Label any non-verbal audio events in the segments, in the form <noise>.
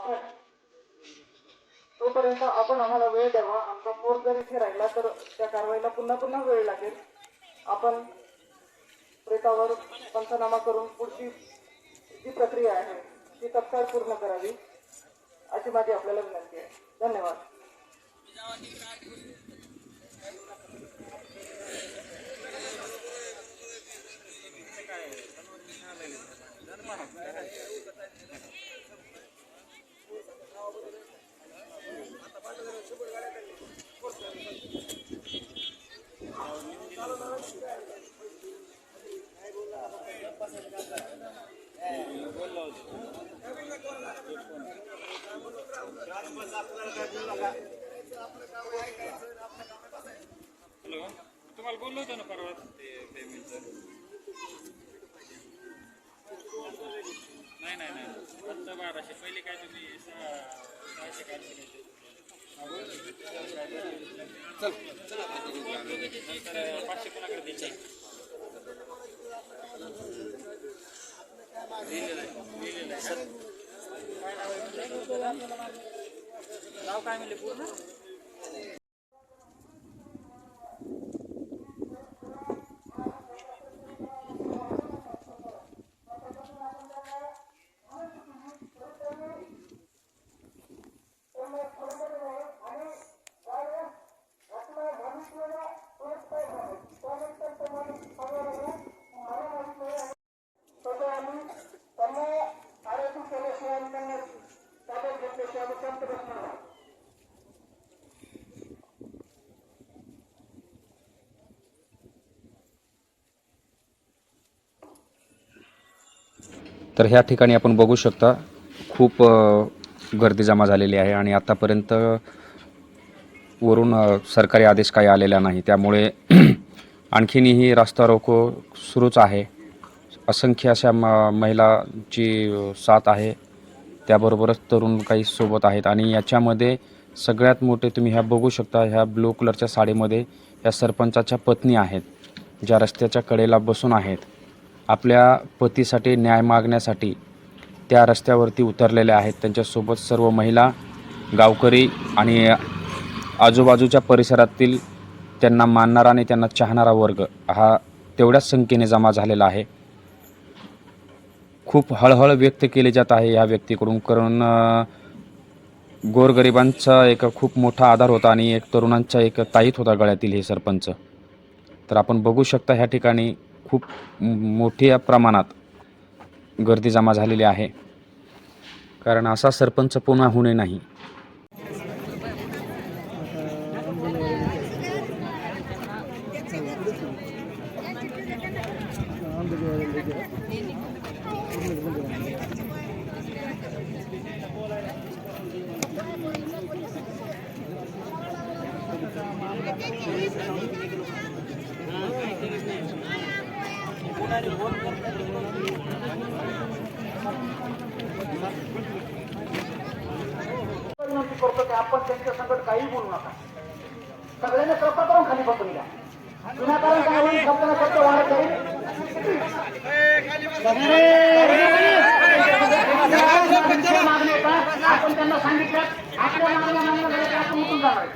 आपण तोपर्यंत आपण आम्हाला वेळ द्यावा. आमचा पोट जर इथे राहिला तर त्या कारवाईला पुन्हा पुन्हा वेळ लागेल. आपण प्रेतावर पंचनामा करून पुढची जी प्रक्रिया आहे ती तत्काळ पूर्ण करावी अशी माझी आपल्याला विनंती आहे. धन्यवाद. हॅलो तुम्हाला बोललो होतो ना परवा? ते पेमेंटचं नाही नाही नाही. फक्त बाराशे. पहिले काय तुम्ही सहा सहाशे काढले काय आहे? नाव काय म्हणले पूर्ण ताब्यात आम्ही शांत बसणार तर ह्या ठिकाणी आपण बघू शकता खूप गर्दी जमा झालेली आहे आणि आत्तापर्यंत वरून सरकारी आदेश काही आलेला नाही. त्यामुळे <clears throat> आणखीनही रास्ता रोको सुरूच आहे. असंख्य अशा म महिलांची साथ आहे. त्याबरोबरच तरुण काही सोबत आहेत. आणि याच्यामध्ये सगळ्यात मोठे तुम्ही ह्या बघू शकता ह्या ब्लू कलरच्या साडीमध्ये या सरपंचाच्या पत्नी आहेत ज्या रस्त्याच्या कडेला बसून आहेत. आपल्या पतीसाठी न्याय मागण्यासाठी त्या रस्त्यावरती उतरलेल्या आहेत. त्यांच्यासोबत सर्व महिला गावकरी आणि आजूबाजूच्या परिसरातील त्यांना मानणारा आणि त्यांना चाहणारा वर्ग हा तेवढ्याच संख्येने जमा झालेला आहे. खूप हळहळ व्यक्त केली जात आहे या व्यक्तीकडून. कारण गोरगरिबांचा एक खूप मोठा आधार होता आणि एक तरुणांचा एक ताईत होता गळ्यातील हे सरपंच. तर आपण बघू शकता ह्या ठिकाणी खूप मोठ्या प्रमाणात गर्दी जमा झालेली आहे. कारण असा सरपंच पुन्हा होणे नाही. आपण त्यांच्या संकट काही बोलू नका. सगळ्यांना कृपा करून खाली बसून घ्या. विनाकारण वाढत जाईल आपण त्यांना सांगितलं आपल्या मागण्या मान्य आपण उठून जाणार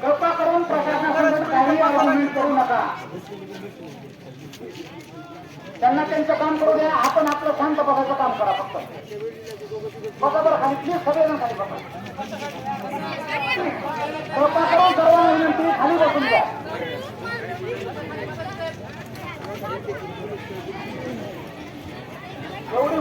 कृपा करून प्रशासनासमोर काही आवाहन करू नका त्यांना त्यांचं काम करू द्या आपण आपलं शांत बघायचं काम करा फक्त बघा बरं खाली प्लीज सगळेजण खाली बघा